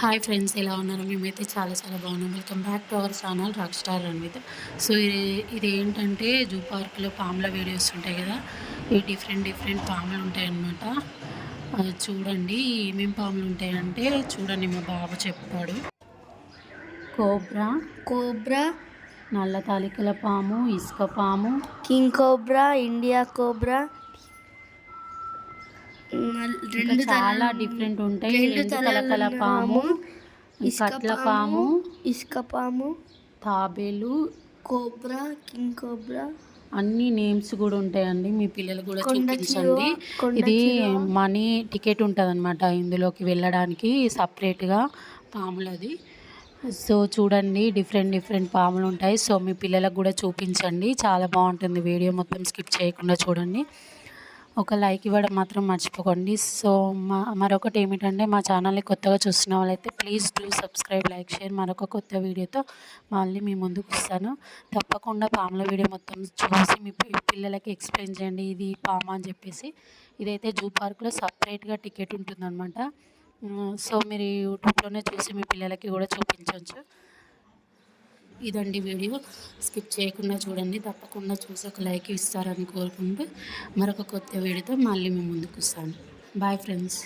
Hi friends ఎలా ఉన్నారు? మేమైతే చాలా చాలా బాగున్నాం. Welcome back to our channel rock star Ranvith so ఇది ఇది ఏంటంటే జూ పార్క్లో పాముల వీడియోస్ ఉంటాయి కదా? ఇవి డిఫరెంట్ డిఫరెంట్ పాములు ఉంటాయి అన్నమాట అది చూడండి ఏమేమి పాములు ఉంటాయంటే చూడండి మా బాబు చెప్పాడు కోబ్రా. కోబ్రా నల్ల తాలికల పాము ఇసుక పాము. King cobra India cobra. రెండు చాలా డిఫరెంట్ ఉంటాయి. రెండు తలకల పాము కట్ల పాము ఇసుక పాము తాబేలు కోబ్రా కింగ్ కోబ్రా. అన్ని నేమ్స్ కూడా ఉంటాయండి. మీ పిల్లలు కూడా చూపించండి. ఇది. మనీ టికెట్ ఉంటుంది అనమాట ఇందులోకి వెళ్ళడానికి సపరేట్గా పాములది. సో చూడండి డిఫరెంట్ డిఫరెంట్ పాములు ఉంటాయి. సో మీ పిల్లలకు కూడా చూపించండి. చాలా బాగుంటుంది వీడియో. మొత్తం స్కిప్ చేయకుండా చూడండి. ఒక లైక్ ఇవ్వడం మాత్రం మర్చిపోకండి. సో మా మరొకటి ఏమిటంటే మా ఛానల్ని కొత్తగా చూస్తున్న వాళ్ళైతే please do subscribe like share మరొక కొత్త వీడియోతో మళ్ళీ మీ ముందుకు వస్తాను. తప్పకుండా పాముల వీడియో మొత్తం చూసి మీ పిల్లలకి ఎక్స్ప్లెయిన్ చేయండి. ఇది పాము అని చెప్పేసి. ఇదైతే జూ పార్క్లో సపరేట్గా టికెట్ ఉంటుందన్నమాట. సో మీరు యూట్యూబ్లోనే చూసి మీ పిల్లలకి కూడా చూపించవచ్చు ఇదండి వీడియో. స్కిప్ చేయకుండా చూడండి. తప్పకుండా చూసి ఒక లైక్ ఇస్తారని కోరుకుంటూ మరొక కొత్త వీడియోతో మళ్ళీ మేము ముందుకు వస్తాను. Bye friends